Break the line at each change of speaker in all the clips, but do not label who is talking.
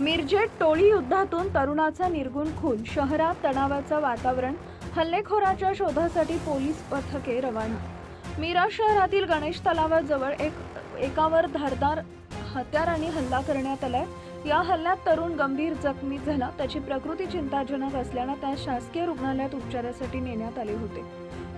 मिरजे टोळी युद्धातून तरुणाचा निर्गुण खून शहरात तणावाचं वातावरण हल्लेखोराच्या शोधासाठी पोलीस पथके रवाना. मीरा शहरातील गणेश तलावाजवळ एक एकावर धारदार हत्याराने हल्ला करण्यात आलाय. या हल्ल्यात तरुण गंभीर जखमी झाला. त्याची प्रकृती चिंताजनक असल्यानं त्यास शासकीय रुग्णालयात उपचारासाठी नेण्यात आले होते.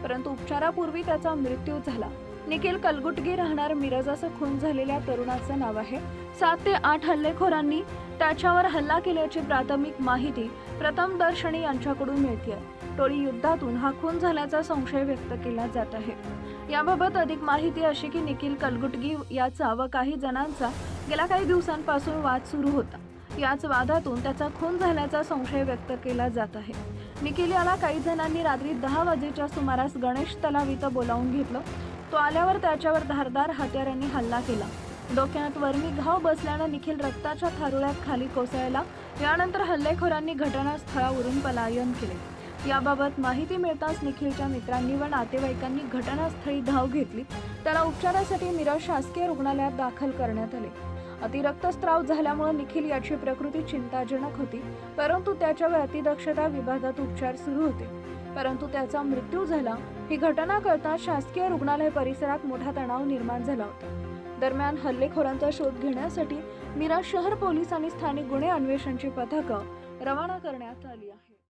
परंतु उपचारापूर्वी त्याचा मृत्यू झाला. निखिल कलगुटगी राहणार मिरज असं खून झालेल्या तरुणाचं नाव आहे. सात ते आठ हल्लेखोरांनी त्याच्यावर हल्ला केल्याची प्राथमिक माहिती प्रथम दर्शनी यांच्याकडून मिळते टोळी युद्धातून हा खून झाल्याचा संशय व्यक्त केला जात आहे. याबाबत अधिक माहिती अशी की निखिल कलगुटगी याचा व काही जणांचा गेल्या काही दिवसांपासून वाद सुरू होता. याच वादातून त्याचा खून झाल्याचा संशय व्यक्त केला जात आहे. निखिल याला काही जणांनी रात्री दहा वाजेच्या सुमारास गणेश तलाव इथं बोलावून घेतलं. तो आल्यावर त्याच्यावर धारदार हत्यारांनी हल्ला केला. डोक्यात वर्मी घाव बसल्यानं निखिल रक्ताच्या थारुळ्यात खाली कोसळला. यानंतर हल्लेखोरांनी घटनास्थळावरून पलायन केले. याबाबत माहिती मिळताच निखिलच्या मित्रांनी व नातेवाईकांनी घटनास्थळी धाव घेतली. त्याला उपचारासाठी मिरज शासकीय रुग्णालयात दाखल करण्यात आले. अतिरक्तस्त्राव झाल्यामुळे निखिल याची प्रकृती चिंताजनक होती परंतु त्याच्यावर अतिदक्षता विभागात उपचार सुरू होते. परंतु त्याचा मृत्यू झाला. ही घटना करता शासकीय रुग्णालय परिसरात मोठा तणाव निर्माण झाला होता. दरम्यान हल्लेखोरांचा शोध घेण्यासाठी मिरा शहर पोलीस आणि स्थानिक गुन्हे अन्वेषणची पथकं रवाना करण्यात आली आहे